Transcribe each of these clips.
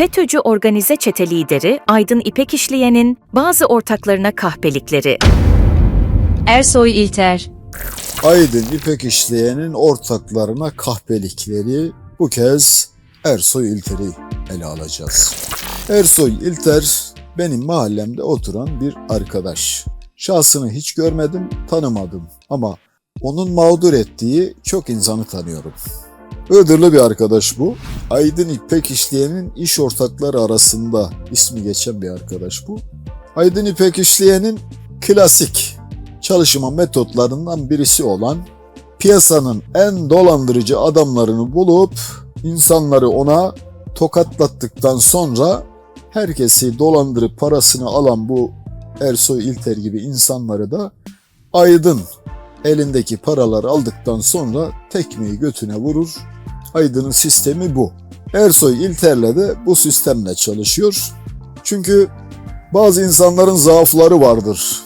FETÖ'cü organize çete lideri Aydın İpek İşleyen'in bazı ortaklarına kahpelikleri. Ersoy İlter, Aydın İpek İşleyen'in ortaklarına kahpelikleri bu kez Ersoy İlter'i ele alacağız. Ersoy İlter benim mahallemde oturan bir arkadaş. Şahsını hiç görmedim, tanımadım ama onun mağdur ettiği çok insanı tanıyorum. Iğdırlı bir arkadaş bu. Aydın İpek İşleyen'in iş ortakları arasında ismi geçen bir arkadaş bu. Aydın İpek İşleyen'in klasik çalışma metotlarından birisi olan piyasanın en dolandırıcı adamlarını bulup insanları ona tokatlattıktan sonra herkesi dolandırıp parasını alan bu Ersoy İlter gibi insanları da Aydın elindeki paraları aldıktan sonra tekmeyi götüne vurur. Aydın'ın sistemi bu. Ersoy İlter'le de bu sistemle çalışıyor. Çünkü bazı insanların zaafları vardır.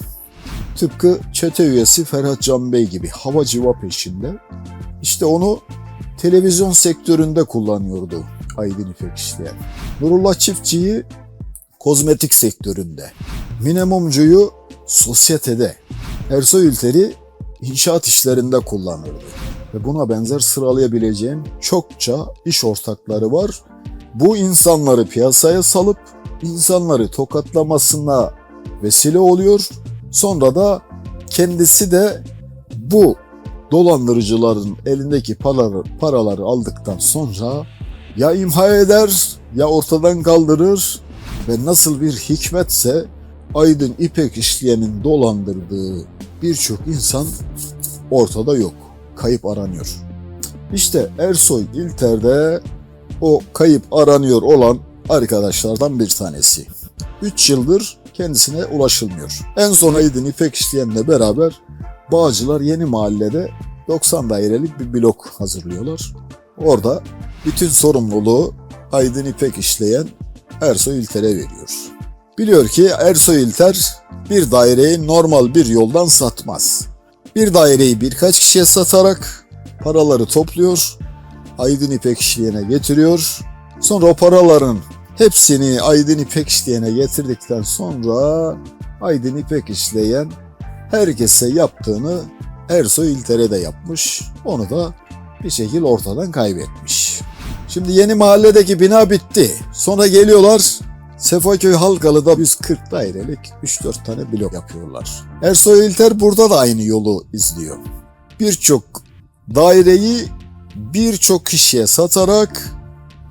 Tıpkı çete üyesi Ferhat Can Bey gibi hava civa peşinde. İşte onu televizyon sektöründe kullanıyordu Aydın İpek işleyen. Nurullah Çiftçi'yi kozmetik sektöründe. Mine Mumcu'yu sosyetede. Ersoy Ülter'i inşaat işlerinde kullanırdı. Ve buna benzer sıralayabileceğim çokça iş ortakları var. Bu insanları piyasaya salıp insanları tokatlamasına vesile oluyor. Sonra da kendisi de bu dolandırıcıların elindeki paraları, paraları aldıktan sonra ya imha eder ya ortadan kaldırır ve nasıl bir hikmetse Aydın İpek işleyenin dolandırdığı birçok insan ortada yok. Kayıp aranıyor. İşte Ersoy İlter'de o kayıp aranıyor olan arkadaşlardan bir tanesi. 3 yıldır kendisine ulaşılmıyor. En son Aydın İpek işleyenle beraber Bağcılar Yeni Mahalle'de 90 dairelik bir blok hazırlıyorlar. Orada bütün sorumluluğu Aydın İpek işleyen Ersoy İlter'e veriyor. Biliyor ki Ersoy İlter bir daireyi normal bir yoldan satmaz. Bir daireyi birkaç kişiye satarak paraları topluyor, Aydın İpek işleyene getiriyor. Sonra o paraların hepsini Aydın İpek işleyene getirdikten sonra Aydın İpek işleyen herkese yaptığını Ersoy İlter'e de yapmış. Onu da bir şekilde ortadan kaybetmiş. Şimdi yeni mahalledeki bina bitti. Sonra geliyorlar Sefaköy Halkalı'da 140 dairelik 3-4 tane blok yapıyorlar. Ersoy İlter burada da aynı yolu izliyor. Birçok daireyi birçok kişiye satarak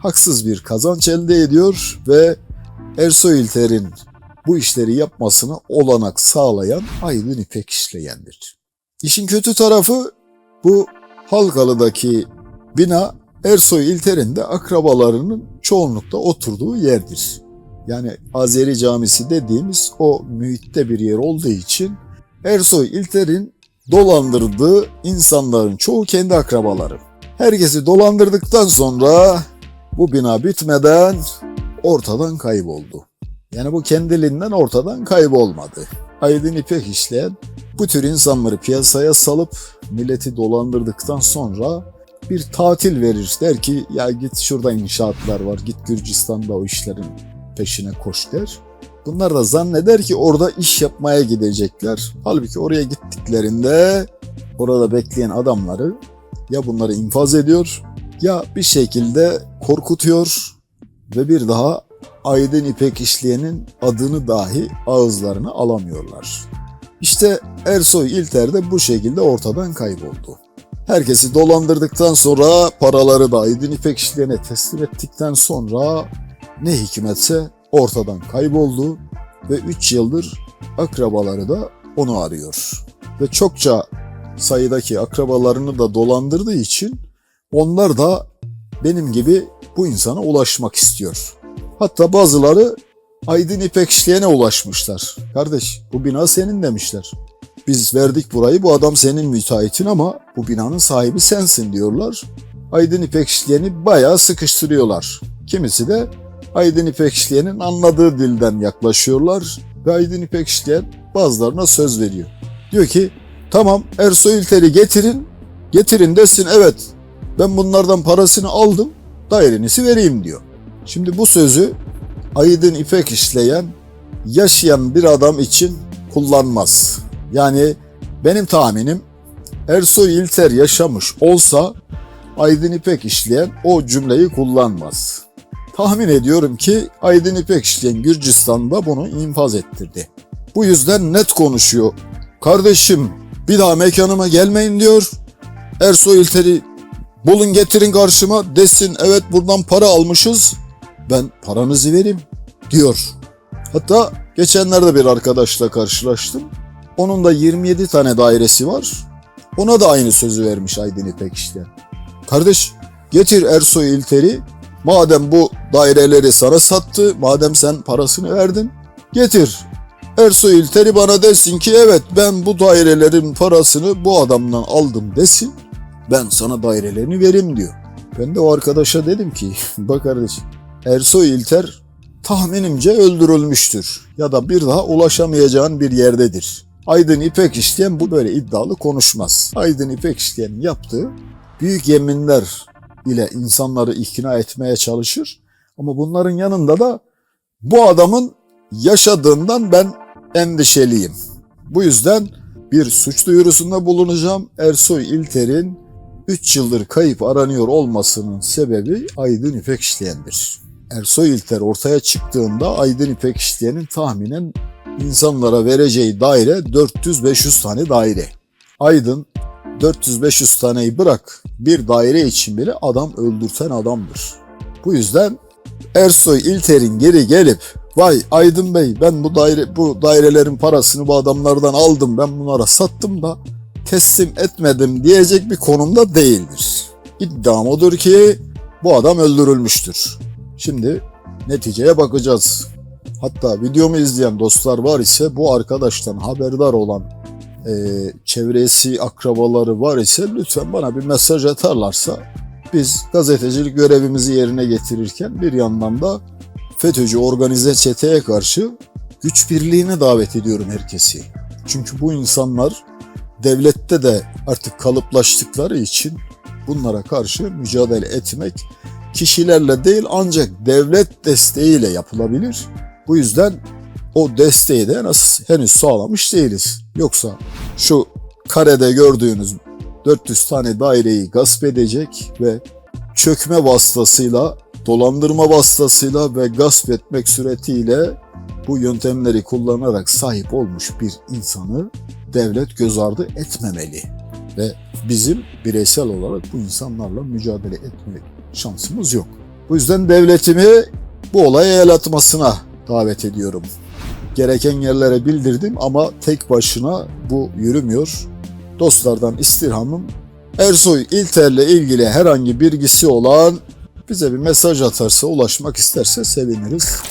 haksız bir kazanç elde ediyor ve Ersoy İlter'in bu işleri yapmasına olanak sağlayan Aydın İpek işleyendir. İşin kötü tarafı bu Halkalı'daki bina Ersoy İlter'in de akrabalarının çoğunlukta oturduğu yerdir. Yani Azeri Camisi dediğimiz o mühitte bir yer olduğu için Ersoy İlter'in dolandırdığı insanların çoğu kendi akrabaları. Herkesi dolandırdıktan sonra bu bina bitmeden ortadan kayboldu. Yani bu kendiliğinden ortadan kaybolmadı. Aydın İpek işleyen bu tür insanları piyasaya salıp milleti dolandırdıktan sonra bir tatil verir. Der ki ya git şurada inşaatlar var git Gürcistan'da o işlerin peşine koş. Bunlar da zanneder ki orada iş yapmaya gidecekler. Halbuki oraya gittiklerinde orada bekleyen adamları ya bunları infaz ediyor ya bir şekilde korkutuyor ve bir daha Aydın İpek işleyenin adını dahi ağızlarına alamıyorlar. İşte Ersoy İlter de bu şekilde ortadan kayboldu. Herkesi dolandırdıktan sonra paraları da Aydın İpek işleyene teslim ettikten sonra ne hikmetse ortadan kayboldu ve 3 yıldır akrabaları da onu arıyor. Ve çokça sayıdaki akrabalarını da dolandırdığı için onlar da benim gibi bu insana ulaşmak istiyor. Hatta bazıları Aydın İpek işleyene ulaşmışlar. Kardeş bu bina senin demişler. Biz verdik burayı bu adam senin müteahhitin ama bu binanın sahibi sensin diyorlar. Aydın İpek işleyeni bayağı sıkıştırıyorlar. Kimisi de Aydın İpek işleyenin anladığı dilden yaklaşıyorlar ve Aydın İpek işleyen bazılarına söz veriyor. Diyor ki tamam Ersoy İlter'i getirin, getirin desin evet ben bunlardan parasını aldım dairenizi vereyim diyor. Şimdi bu sözü Aydın İpek işleyen yaşayan bir adam için kullanmaz. Yani benim tahminim Ersoy İlter yaşamış olsa Aydın İpek işleyen o cümleyi kullanmaz. Tahmin ediyorum ki Aydın İpek işleyen Gürcistan'da bunu infaz ettirdi. Bu yüzden net konuşuyor. Kardeşim bir daha mekanıma gelmeyin diyor. Ersoy İlter'i bulun getirin karşıma desin evet buradan para almışız. Ben paranızı vereyim diyor. Hatta geçenlerde bir arkadaşla karşılaştım. Onun da 27 tane dairesi var. Ona da aynı sözü vermiş Aydın İpek işte. Kardeş getir Ersoy İlter'i. Madem bu daireleri sana sattı, madem sen parasını verdin, getir. Ersoy İlter'i bana desin ki evet ben bu dairelerin parasını bu adamdan aldım desin. Ben sana dairelerini vereyim diyor. Ben de o arkadaşa dedim ki bak kardeşim Ersoy İlter tahminimce öldürülmüştür ya da bir daha ulaşamayacağın bir yerdedir. Aydın İpek işleyen bu böyle iddialı konuşmaz. Aydın İpek işleyenin yaptığı büyük yeminler ile insanları ikna etmeye çalışır. Ama bunların yanında da bu adamın yaşadığından ben endişeliyim. Bu yüzden bir suç duyurusunda bulunacağım. Ersoy İlter'in 3 yıldır kayıp aranıyor olmasının sebebi Aydın İpek işleyendir. Ersoy İlter ortaya çıktığında Aydın İpek işleyenin tahminen insanlara vereceği daire 400-500 tane daire. Aydın 400-500 taneyi bırak bir daire için bile adam öldürten adamdır. Bu yüzden Ersoy İlter'in geri gelip vay Aydın Bey ben bu daire bu dairelerin parasını bu adamlardan aldım ben bunlara sattım da teslim etmedim diyecek bir konumda değildir. İddiam odur ki bu adam öldürülmüştür. Şimdi neticeye bakacağız. Hatta videomu izleyen dostlar var ise bu arkadaştan haberdar olan e, çevresi, akrabaları var ise lütfen bana bir mesaj atarlarsa biz gazetecilik görevimizi yerine getirirken bir yandan da FETÖ'cü organize çeteye karşı güç birliğine davet ediyorum herkesi. Çünkü bu insanlar devlette de artık kalıplaştıkları için bunlara karşı mücadele etmek kişilerle değil ancak devlet desteğiyle yapılabilir. Bu yüzden o desteği de henüz sağlamış değiliz. Yoksa şu karede gördüğünüz 400 tane daireyi gasp edecek ve çökme vasıtasıyla, dolandırma vasıtasıyla ve gasp etmek suretiyle bu yöntemleri kullanarak sahip olmuş bir insanı devlet göz ardı etmemeli. Ve bizim bireysel olarak bu insanlarla mücadele etme şansımız yok. Bu yüzden devletimi bu olaya el atmasına davet ediyorum. Gereken yerlere bildirdim ama tek başına bu yürümüyor. Dostlardan istirhamım Ersoy İlter'le ilgili herhangi bilgisi olan bize bir mesaj atarsa, ulaşmak isterse seviniriz.